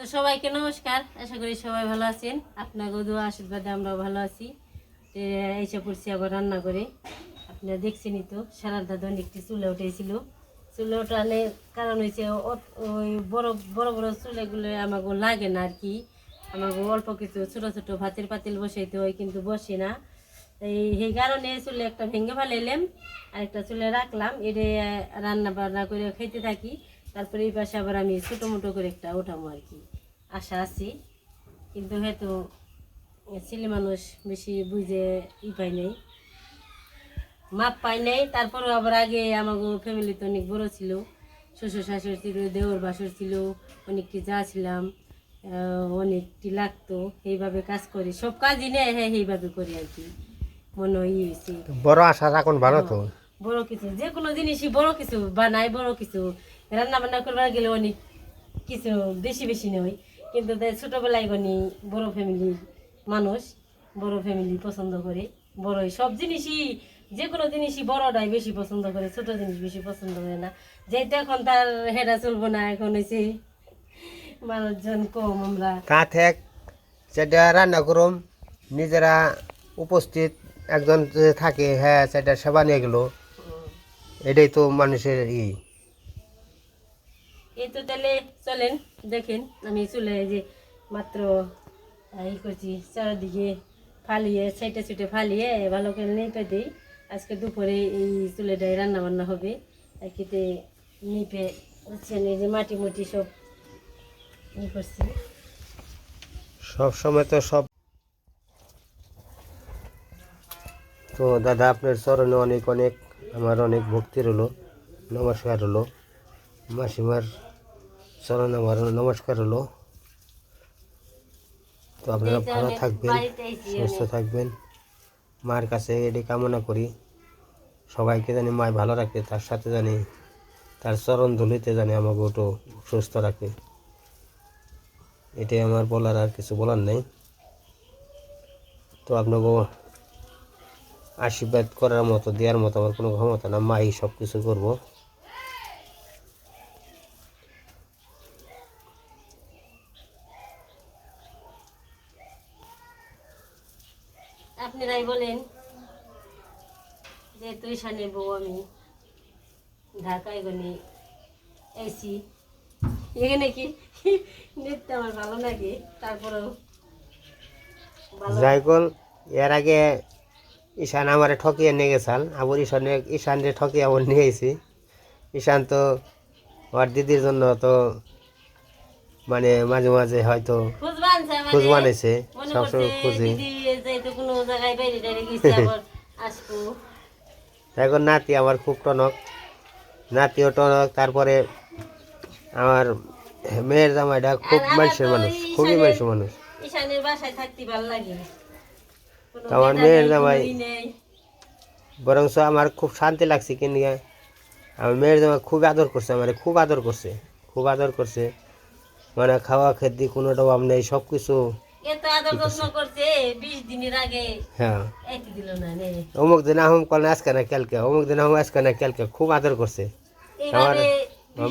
তো সবাইকে নমস্কার। আশা করি সবাই ভালো আছেন। আপনাকে দোয়া আশীর্বাদে আমরাও ভালো আছি। এসে পড়ছি আবার রান্না করে। আপনারা দেখছেনই তো, সারার দাদন একটি চুলে উঠেছিল। চুলে ওঠানোর কারণ হয়েছে ওই বড় বড় বড় চুলেগুলো আমাকে লাগে না আর কি। আমাকে অল্প কিছু ছোটো ছোটো ভাতের পাতিল বসাইতে হয়, কিন্তু বসে না। এই, সেই কারণে চুলে একটা ভেঙে ফেলাইলাম। আর একটা চুলে রাখলাম। এটা রান্না বান্না করে খেতে থাকি। তারপরে এই পাশে আবার আমি ছোটো মোটো করে একটা ওঠামো আর কি। আশা আছি কিন্তু হয়তো ছেলে মানুষ বেশি বুঝে ই পাই নাই। মাপ পাই নাই তারপরেও আবার আগে আমাকে ফ্যামিলি তো অনেক বড় ছিল। শ্বশুর শাশুড়ি ছিল দেওর বাসর ছিল অনেকটি যা ছিলাম অনেকটি লাগতো এইভাবে কাজ করি। সব কাজই নেই হ্যাঁ এইভাবে করি আর কি। মনে হয় হয়েছে বড় আশা রাখুন ভালো তো। বড় কিছু যে কোনো জিনিসই বড় কিছু বানাই বড় কিছু। রান্না বান্না করবার গেলে অনেক কিছু বেশি বেশি নয় কিন্তু তাই ছোটবেলায় গনি বড় ফ্যামিলির মানুষ বড় ফ্যামিলি পছন্দ করে বড়ই। সব জিনিসই যে কোনো জিনিসই বড়টাই বেশি পছন্দ করে ছোট জিনিস বেশি পছন্দ করে না। যেহেতু এখন তার হেডা চলবো না এখন হয়েছে মানুষজন কম আমরা। তা থেক সেটা রান্না করুম নিজেরা উপস্থিত একজন থাকে হ্যাঁ সেটা সেবা নিয়ে গেল। এটাই তো মানুষের ই। এই তো তাহলে চলেন, দেখেন আমি চলে যে মাত্র ই করছি, চারদিকে ফালিয়ে সাইটে ছুটে ফালিয়ে ভালো করে নেপে দিই। আজকে দুপুরে এই চুলেটাই রান্না বান্না হবে। আর কিতে নিপে হচ্ছেন এই যে মাটি মুটি সব ই করছি। সব সময় তো সব তো দাদা, আপনার চরণে অনেক অনেক, আমার অনেক ভক্তি রইল, নমস্কার হলো মাসিমার চরণে আমার নমস্কার হলো। তো আপনারা ভালো থাকবেন সুস্থ থাকবেন। মার কাছে এটি কামনা করি। সবাইকে জানি মায় ভালো রাখে তার সাথে জানি তার চরণ ধুলিতে জানি আমাকে ওটো সুস্থ রাখে। এটাই আমার বলার আর কিছু বলার নেই। তো আপনাকে আশীর্বাদ করার মতো দেওয়ার মতো আমার কোনো ক্ষমতা না মাই সব কিছু করব। যে সানের বউ আমি। ঢাকায় গনি এসি এখানে কি দেখতে আমার ভালো লাগে তারপরেও কল এর আগে ঈশান আমারে ঠকিয়ে নিয়ে গেছাল আবার ঈশানে ঈশানরে ঠকিয়ে আবার নিয়ে এসেছি ঈশান তো ওর দিদির জন্য তো মানে মাঝে মাঝে হয়তো খোঁজ বানাইছে সবসময় খুঁজি। কোনো জায়গায় বাইরে গেছে আবার আসব। এখন নাতি আমার খুব টনক। নাতিও টনক তারপরে আমার মেয়ের জামাইটা খুব মানুষের মানুষ খুবই মানুষের মানুষ। আমার মেয়ের জামাই-। বরঞ্চ আমার খুব শান্তি লাগছে কিন্তু আমার মেয়ের জামাই খুব আদর করছে আমার খুব আদর করছে খুব আদর করছে। মানে খাওয়া খেতে কোনো অভাব নেই সব কিছু আদর যত্ন করছে বিশ দিনের আগে। হ্যাঁ। এক দিল না নে। অমুক দিন আহম কল আজকে না কালকে অমুক দিন আহম আজকে না কালকে খুব আদর করছে। আমার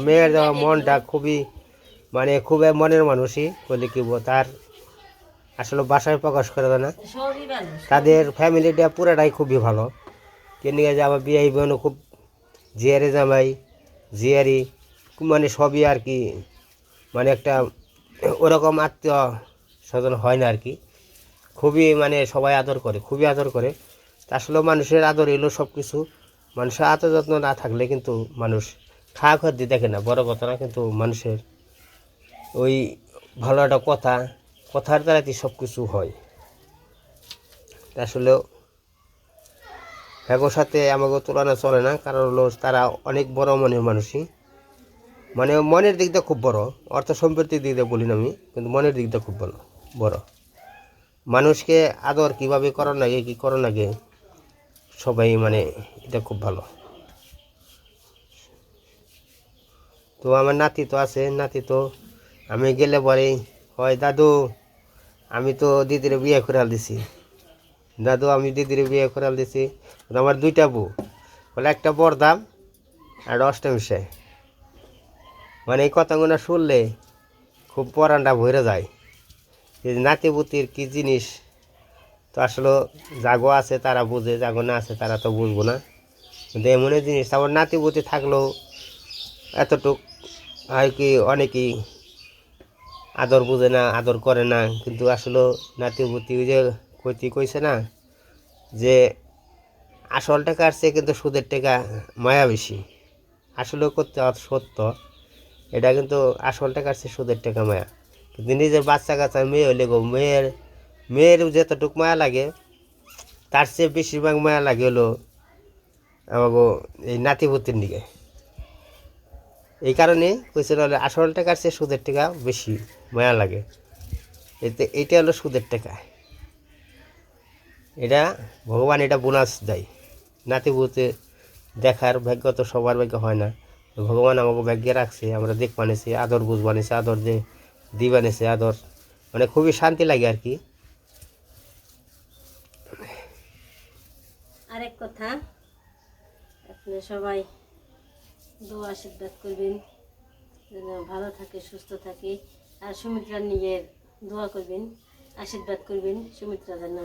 মেয়ের যাওয়া মনটা খুবই মানে খুবই মনের মানুষই বলে কি তার আসলে বাসায় প্রকাশ করে না। তাদের ফ্যামিলিটা পুরাটাই খুবই ভালো। কেন যে আমার বিয়ে বোনও খুব জিয়ারে জামাই জিয়ারি মানে সবই আর কি মানে একটা ওরকম আত্মীয় স্বজন হয় না আর কি খুবই মানে সবাই আদর করে, খুবই আদর করে। আসলে মানুষের আদর এলো সব কিছু মানুষের আদর যত্ন না থাকলে কিন্তু মানুষ খাওয়া দিয়ে দেখে না, বড় কথা না, কিন্তু মানুষের ওই ভালো একটা কথা, কথার দ্বারাতেই সব কিছু হয়। তা আসলে হ্যাগোর সাথে আমাকে তুলনা চলে না, কারণ হলো তারা অনেক বড় মনের মানুষই। মানে মনের দিকটা খুব বড়, অর্থ সম্পত্তির দিক দিয়ে বলি না আমি, কিন্তু মনের দিকটা খুব বড়। বড়। মানুষকে আদর কীভাবে করো লাগে, কী করো লাগে, সবাই মানে এটা খুব ভালো। তো আমার নাতি তো আছে, নাতি তো আমি গেলে পরে হয় দাদু, আমি তো দিদির বিয়ে করাল দিছি। দাদু, আমি দিদির বিয়ে করাল দিছি। আমার দুইটা বউ। বলে, একটা বরদাম আর অষ্টমীশায় মানে এই কথাগুলো শুনলে খুব পরানটা ভরে যায়। নাতিপুতির কী জিনিস? তো আসলে জাগো আছে, তারা বুঝে, জাগো না আছে, তারা তো বুঝব না। কিন্তু এমনই জিনিস আমার নাতিপুতি থাকলেও এতটুক হয় কি, অনেকেই আদর বুঝে না, আদর করে না। কিন্তু আসলে নাতিপুতি ওই যে কইতি কইছে না, যে আসল টাকা আসছে কিন্তু সুদের টাকা মায়া বেশি। আসলে করতে সত্য, এটা কিন্তু আসল টাকা আসছে সুদের টাকা মায়া। কিন্তু নিজের বাচ্চা কাচ্চা মেয়ে হলে গো, মেয়ের মেয়ের যতটুক মায়া লাগে, তার চেয়ে বেশিরভাগ মায়া লাগে হলো আমাকে এই নাতিপুতির দিকে এই কারণে কইছিল হলে আসল টাকার চেয়ে সুদের টাকা বেশি মায়া লাগে। এতে এটা হলো সুদের টাকা। এটা ভগবান এটা বোনাস দেয়। নাতিপুতে দেখার ভাগ্য তো সবার ভাগ্য হয় না। ভগবান আমাকে ভাগ্যে রাখছে, আমরা দেখ বানিয়েছি, আদর বুঝ বানিয়েছে, আদর যে দি বানিয়েছে আদর। মানে খুবই শান্তি লাগে আর কি। আরেক কথা, আপনি সবাই দোয়া আশীর্বাদ করবেন, যেন ভালো থাকে, সুস্থ থাকে। আর সুমিত্রার নিয়ে দোয়া করবেন, আশীর্বাদ করবেন, সুমিত্রা যেন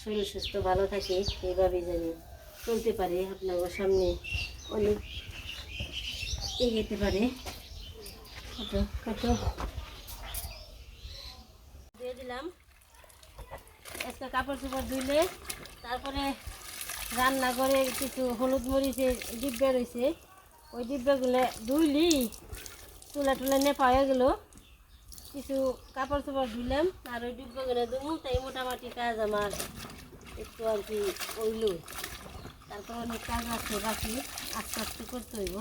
শরীর সুস্থ, ভালো থাকে এইভাবে যেন চলতে পারে। আপনার সামনে অনেক এগোতে পারে। কত দিয়ে দিলাম। একটা কাপড় চোপড় ধুইলে তারপরে রান্না করে কিছু হলুদ মরিচের ডিব্বা রয়েছে ওই ডিব্বাগুলো ধুইলি চুলা টুলা নেপা হয়ে গেল। কিছু কাপড় চোপড় ধুইলাম আর ওই ডিব্বাগুলো দুমু তাই মোটামুটি কাজ আমার একটু আর কি ওইল তারপর অনেক কাজ আছে, বাকি আস্তে আস্তে করতে হইব।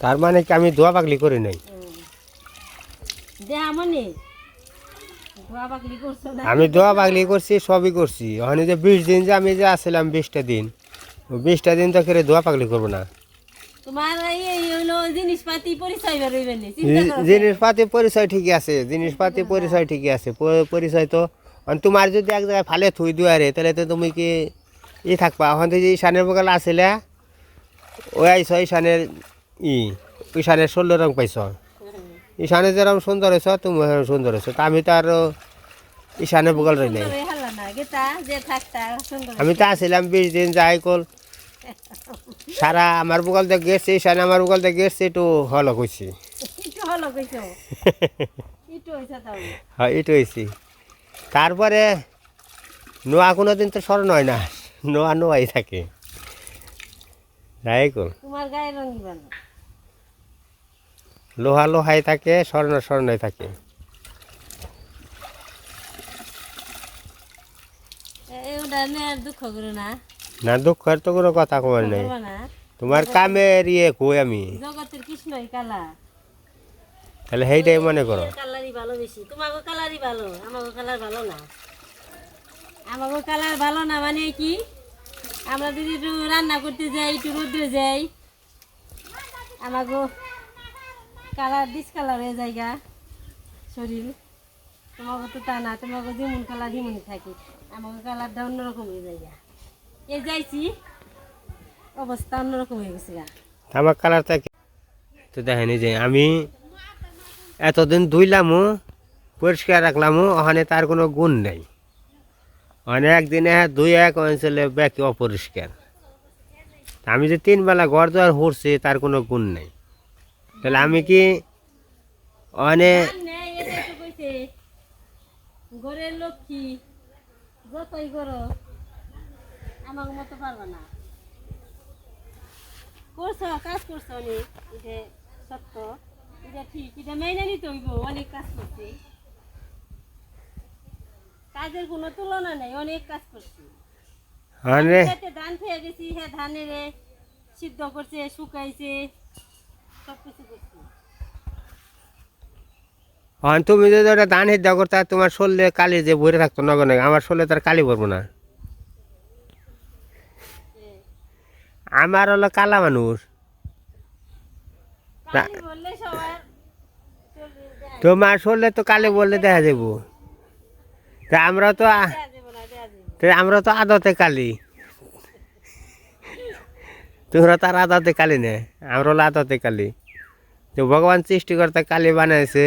তার মানে কি আমি দোয়া পাগলি করি নাই? আমি দোয়া পাগলি করছি সবই করছি। ওখানে যে বিশ দিন যে আমি যে আসছিলাম বিশটা দিন বিশটা দিন তো করে দোয়া পাগলি করব না। জিনিসপাতি পরিচয় ঠিকই আছে জিনিসপাতি পরিচয় ঠিকই আছে। পরিচয় তো তোমার যদি এক জায়গায় ফালে থুই দুয়ারে তাহলে তো তুমি কি ই থাকবা। ওখান থেকে যে ঈশানের বগাল আসলে ওই আইস ঈশানের ই ঈশানের ষোলো রং পাইছ। ঈশানে যেরকম সুন্দর হয়েছ তুমি সুন্দর হয়েছ তা আমি তো আর ঈশানের বগাল রইলে যে আমি তো আসছিলাম বিশ দিন যাই কল। সারা আমার বগল দিয়ে গেছে ঈশানে আমার বগল দিয়ে গেছে একটু হলো কইছি হ্যাঁ এটা হয়েছি তারপরে নোয়া কোনো দিন তো স্মরণ হয় না। নোয়া নোয়াই থাকে। যাই কল। তোমার ভালো লোহা লোহাই থাকে স্বর্ণ স্বর্ণই থাকে। না। না দুঃখের তো কোনো কথা কবার নেই। তোমার কামের ইয়ে কই আমি? জগতের কৃষ্ণই কালা। তাহলে সেইটাই মনে করো। কালারই ভালো বেশি। তোমাকে কালারই ভালো আমাকে কালার ভালো না। আমাকে কালার ভালো না মানে কি? আমরা যদি একটু রান্না করতে যাই একটু রোদ্রে যাই আমাকে কালার ডিসকালার হয়ে যায় গা। শরীর। তোমাকে তো তা না, তোমাকে যেমন কালার যেমনই থাকে। আমাকে কালারটা অন্যরকম হয়ে যায় গা। এই যাইছি অবস্থা অন্যরকম হয়ে গেছে গা। আমার কালার থাকে তো দেখেনি যে আমি এতদিন ধুইলামও, পরিষ্কার রাখলামও, ওখানে তার কোনো গুণ নেই। ওখানে একদিনে দুই এক অঞ্চলে ব্যাকি অপরিষ্কার। আমি যে তিনবেলা ঘর দুয়ার হরছি তার কোনো গুণ নেই। তাহলে আমি কি তো ঘরের লক্ষ্মী যতই করো আমার মতো পারবে না। করছ কাজ করছ অনেক এটা সত্য এটা ঠিক এটা মেনে নিতে হইব অনেক কাজ করছি। কাজের কোনো তুলনা নেই অনেক কাজ করছি। ধান খেয়ে গেছি হ্যাঁ ধানের সিদ্ধ করছে শুকাইছে। ওখানে তুমি যদি ওটা ধান হিদ্ধ করতে তোমার শরীরে কালি যে ভরে থাকতো নগর নয় আমার শরীরে তার কালি ভরবো না। আমার হলো কালা মানুষ। তোমার শরীরে তো কালি বললে দেখা যাব তা আমরা তা আমরা তো আদতে কালি। তোমরা তার আদতে কালি নে? আমরা হলো আদতে কালি। তো ভগবান সৃষ্টিকর্তা কালী বানাইছে।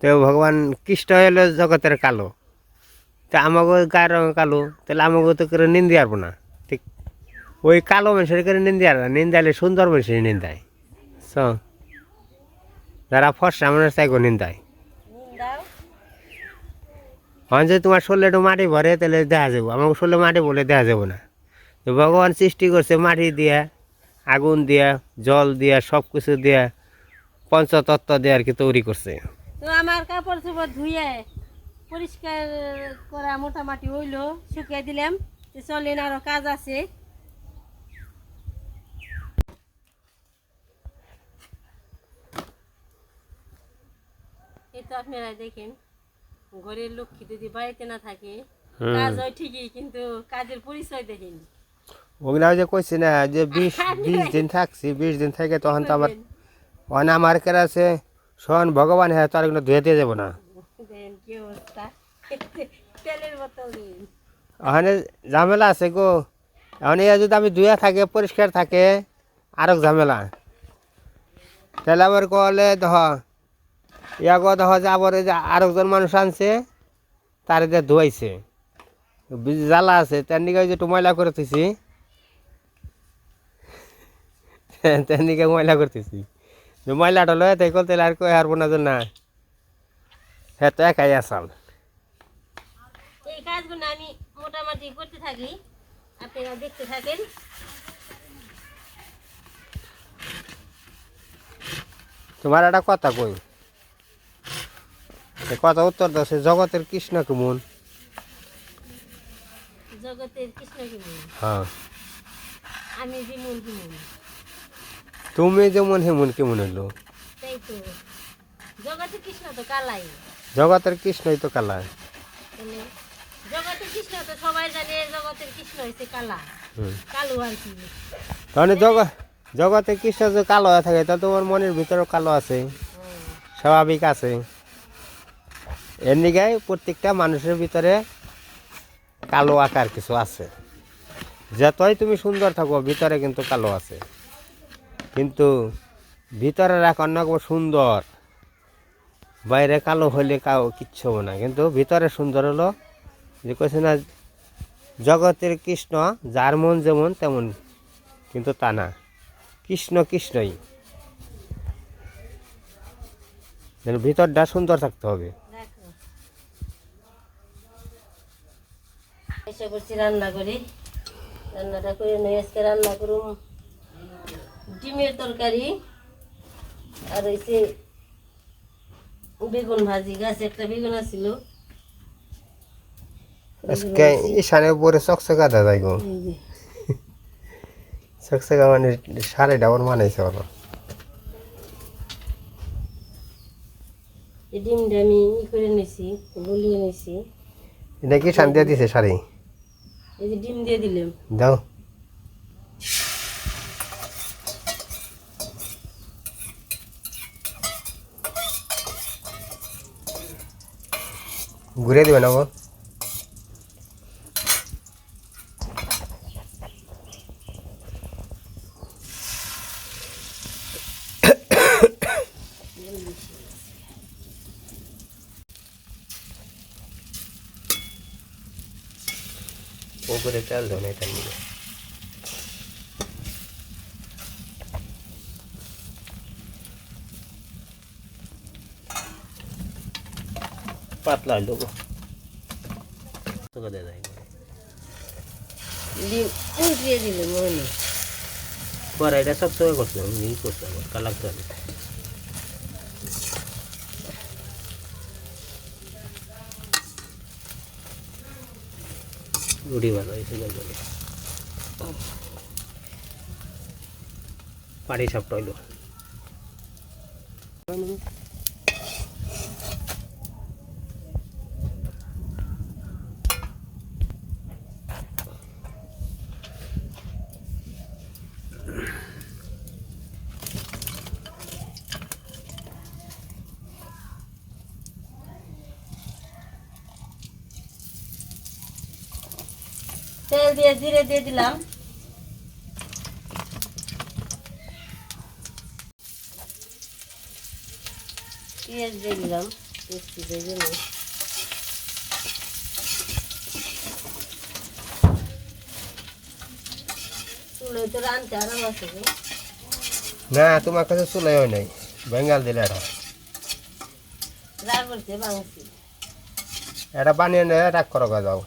তো ভগবান কৃষ্ণ হলো জগতের কালো। তা আমাকে গায়ের রঙ কালো তাহলে আমাকে তো করে নিন্দি পারব না ঠিক? ওই কালো মানুষের করে নিন্দি আর না। নিন্দাইলে সুন্দর মানুষের নিন্দায়। স যারা ফর্সা মানুষ তাইকে নিন্দায়। দাও যে তোমার শরীরে মাটি ভরে তাহলে দেখা যাব আমাকে শরীরে মাটি বলে দেখা যাব না। ভগবান সৃষ্টি করছে মাটি দিয়া আগুন দিয়া জল দিয়া সব কিছু দিয়া পঞ্চতত্ত্ব দিয়ে আর কি তৈরি করছে। তো আমার কাপড় চোপড় ধুয়ে পরিষ্কার করা মোটামুটি হইল শুকিয়ে দিলাম চলেন আরও কাজ আছে। তো আপনারা দেখেন ঘরের লক্ষ্মী যদি বাড়িতে না থাকে কাজ হয় ঠিকই কিন্তু কাজের পরিচয় দেখেন। ওগুলা যে কইছি না যে বিশ বিশ দিন থাকছি বিশ দিন থেকে তখন তো আমার অন আমার কেরা আছে শোন ভগবান হ্যাঁ তার এগুলো ধুয়ে দিয়ে যাব না। ওখানে ঝামেলা আছে গো। এখন এই যদি আমি ধুয়ে থাকে পরিষ্কার থাকে আরও ঝামেলা। তাহলে আবার কলে দহ ইয়া গো দহ যে আবার এই যে আরেকজন মানুষ আনছে তার যে ধুয়াইছে। জ্বালা আছে তার নিকে ওই যে একটু ময়লা করে থুইছি। তার নিকে ময়লা করতেছি। ময়লাটা লয়ে তাই কল তাহলে আর কই হারবো না যে না। হ্যাঁ তো একাই আসাল এই কাজগুলো আমি মোটামুটি করতে থাকি। আপনারা দেখতে থাকেন। তোমার একটা কথা কই? কথা উত্তর দাও সে জগতের কৃষ্ণ কেমন জগতের কৃষ্ণ কিমন হ্যাঁ। আমি বিমন কিমন তুমি যেমন হেমন কেমন তো জগতের কৃষ্ণ তো কালাই। জগতের কৃষ্ণই তো কালা। তাহলে জগতে কৃষ্ণ যে কালো হয়ে থাকে তা তোমার মনের ভিতরেও কালো আছে। স্বাভাবিক আছে। এর নিগায় প্রত্যেকটা মানুষের ভিতরে কালো আকার কিছু আছে। যতই তুমি সুন্দর থাকো ভিতরে কিন্তু কালো আছে। কিন্তু ভিতরে রাখ অন্য সুন্দর। বাইরে কালো হলে কাউ কিচ্ছু হবে না। কিন্তু ভিতরে সুন্দর হলো যে কইছে না, জগতের কৃষ্ণ, যার মন যেমন তেমন, কিন্তু তা না। কৃষ্ণ কৃষ্ণই। যেন ভিতরটা সুন্দর থাকতে হবে। এসে করছি রান্না করি। রান্নাটা করে নিয়ে আজকে রান্না করুম। ডিমের তরকারি আর হইছে বেগুন ভাজি গাছে একটা বেগুন আছিল। আজকে চকচকা দাদা গো। চকচকা মানে ডাবর মানাইছে ওরা এই ডিমটা আমি ই করে নিছি গলিয়ে নিছি। এটা কি শান্তি দিছে শাড়ি এই যে ডিম দিয়ে দিলাম। দাও। ঘুরে দিবে না গো উপরে চাল দাও না এটা নিয়ে পাতলা হইল গো তোকে দে দেয় ডিম উল্টিয়ে দিলাম মনে পরে এটা সব সময় করছে ই করছে আমার কালাক তো রুটি ভালো হয়েছে বলে পাটি সাপটা হইল তেল দিয়ে জিরে দিয়ে দিলাম। পেঁয়াজ দিয়ে দিলাম টেস্টি দিয়ে দিলাম। চুলে তো রানতে আরাম আছে না তোমার কাছে চুলাই হয় নাই বেঙ্গাল দিলে এটা রাগ করতে ভাঙছি। এটা বানিয়ে নিয়ে রাগ করো যাও।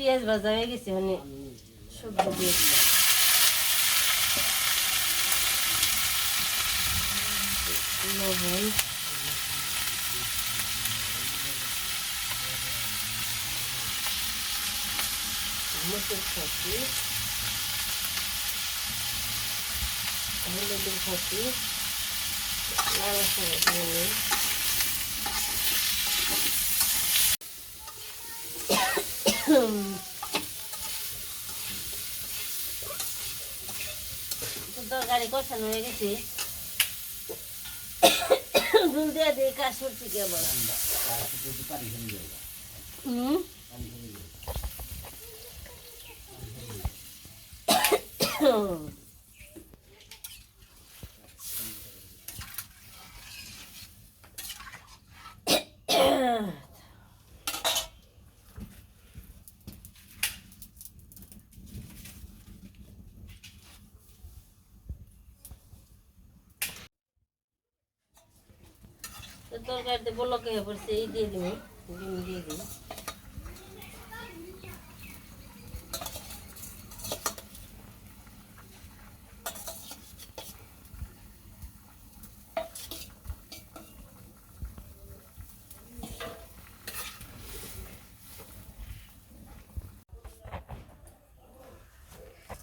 পেঁয়াজ ভাজা হয়ে গেছে মানে সবজি দিয়ে দিলাম লবণ মটর খাচ্ছি হলুদের খাচ্ছি নাড়াচাড়া দিয়ে নিই। তো তরকারি কষানো হয়ে গেছে। দুল দিয়ে দিয়ে কাজ করছি কেবল হুম? বলক হয়ে পড়ছে এই দিয়ে দিব ডিম দিয়ে দিই।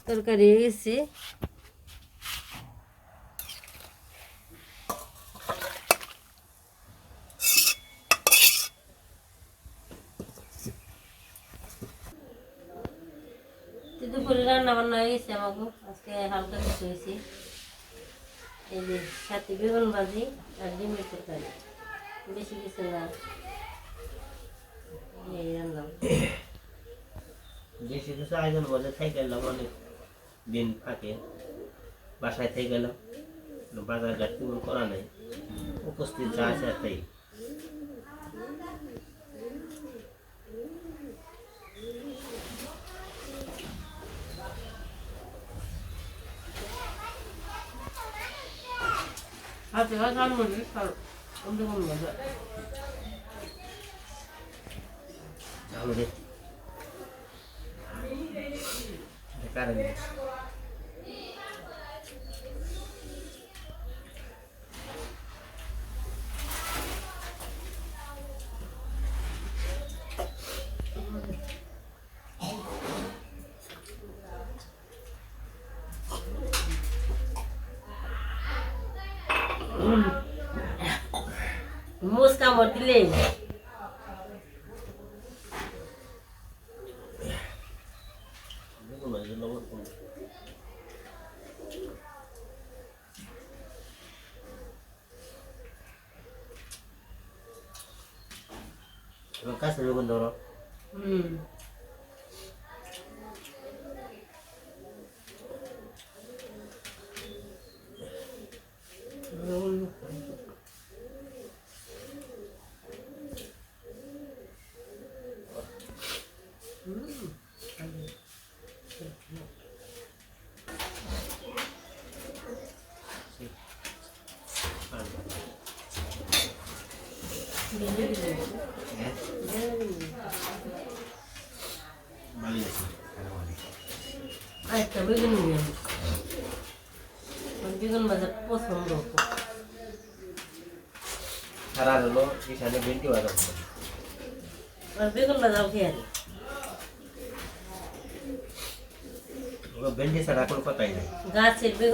তরকারি হয়ে গেছে তো দুপুরে রান্না বান্না হয়ে আমাকে আজকে হালকা কিছু হয়েছে। এই যে সাথে বেগুন ভাজি আর ডিমের তরকারি। বেশি কিছু না। এই রান্না। বেশি কিছু আয়োজন বসে থেকে গেলাম অনেক দিন ফাঁকে বাসায় থেকে গেলাম বাজার ঘাট তেমন করা নাই। উপস্থিত যা আছে তাই। হাতে ভাজা আলু মরিচ খাও অন্য কোনো ভাজা আমাদের কারণে মুসকা মতিলে বেগুন ভাজি লবণ কম। এবার কাছে বেগুন ধরো হুম হ্যাঁ ভালো আছে আচ্ছা বেগুন নিয়ে বেগুন ভাজা পছন্দ সারা হলো এখানে ভেন্টি বাজার খেতে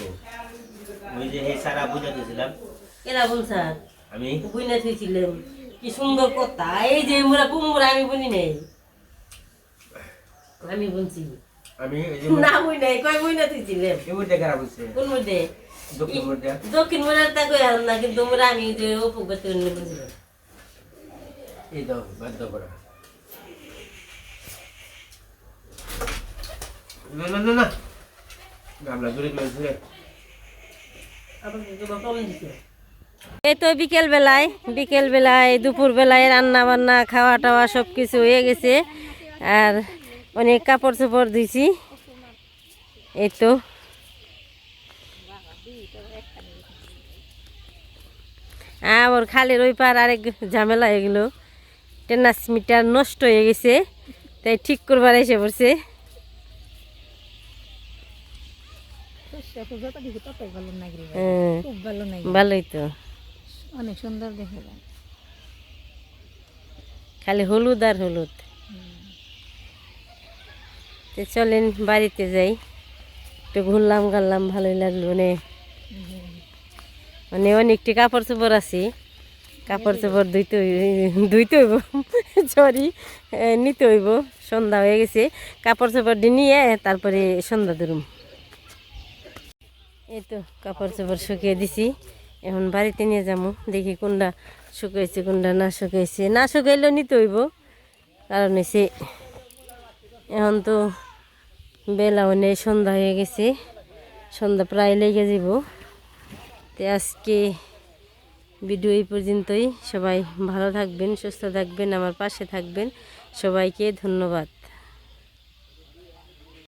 তো ওই যে সারা বুঝা দিয়েছিলাম এরা স্যার আমি বুনে থুইছিলাম কি সুন্দর কথা এই যে মোরা কুমড়া আমি বুনি নেই আমি বুনছি আমি না বুই নাই কয় বুনে থুইছিলাম এই মধ্যে খারাপ হচ্ছে কোন মধ্যে দক্ষিণ মধ্যে দক্ষিণ তা কই না কিন্তু মোরা আমি যে উপগত বুনছিলাম এই দাও বাধ্য করা না না না না। গামলা দূরে গেলে এই তো বিকেল বেলায় বিকেল বেলায় দুপুর বেলায় রান্না বান্না খাওয়া টাওয়া সব কিছু হয়ে গেছে। আর অনেক কাপড় চোপড় ধুইছি। এই তো। আবার খালের ওই পার আরেক ঝামেলা হয়ে গেলো ট্রান্সমিটার নষ্ট হয়ে গেছে তাই ঠিক করবার এসে পড়ছে। হ্যাঁ, ভালোই তো। অনেক সুন্দর দেখা খালি হলুদ আর হলুদ। তো চলেন বাড়িতে যাই। একটু ঘুরলাম গাল্লাম ভালোই লাগল মানে মানে অনেকটি কাপড় চোপড় আছে। কাপড় চোপড় ধুইতে ধুইতে হইব সরি নিতে হইব, সন্ধ্যা হয়ে গেছে। কাপড় চোপড় নিয়ে তারপরে সন্ধ্যা ধরুম। এই তো কাপড় চোপড় শুকিয়ে দিছি। এখন বাড়িতে নিয়ে যাব দেখি কোনটা শুকাইছে, কোনটা না শুকাইছে। না শুকাইলেও নিতে হইব, কারণ হচ্ছে এখন তো বেলা অনেক, সন্ধ্যা হয়ে গেছে। সন্ধ্যা প্রায় লেগে যাব তো আজকে ভিডিও এই পর্যন্তই। সবাই ভালো থাকবেন সুস্থ থাকবেন আমার পাশে থাকবেন। সবাইকে ধন্যবাদ।